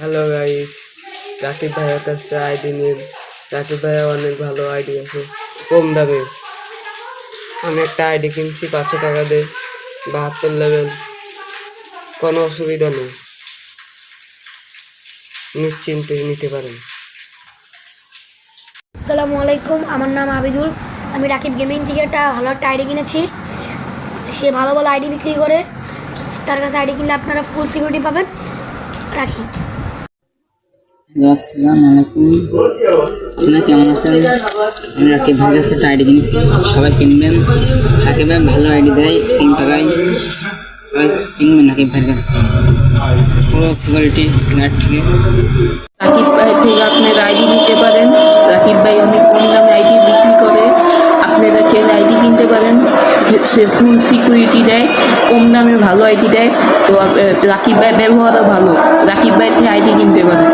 Hello guys Rakib ভাইয়ের কাছ থেকে আইডি নিন। রাকিব ভাইয়া অনেক ভালো আইডি আছে। কম দামে। আমি একটা আইডি কিনছি, পাঁচশো টাকা দিয়ে। বাহাত্তর লেভেল কোনো অসুবিধা নেই। নিশ্চিন্তে নিতে পারেন। আসসালামু আলাইকুম, আমার নাম আবিদুল। আমি রাকিব গেমিং থেকে একটা ভালো একটা আইডি কিনেছি। সে ভালো ভালো আইডি বিক্রি করে, তার কাছে আইডি কিনলে আপনারা ফুল সিকিউরিটি পাবেন। রাখি। আসসালামু আলাইকুম। আপনারা কেমন আছেন? আমি রাকিব ভাইয়ের কাছে একটা আইডি কিনেছি। সবাই কিনবেন? রাকিব ভাই ভালো আইডি দেয়, তিন টাকায়। কিনবেন রাকিব থেকে। ভাই আইডি পারেন। রাকিব ভাই অনেক কম আইডি বিক্রি করে। আপনারা আইডি কিনতে পারেন। সে- ফুল সিকিউরিটি দেয়, কম ভালো আইডি দেয়। তো রাকিব ভাই ব্যবহারও ভালো। রাকিব ভাই থেকে আইডি কিনতে পারেন।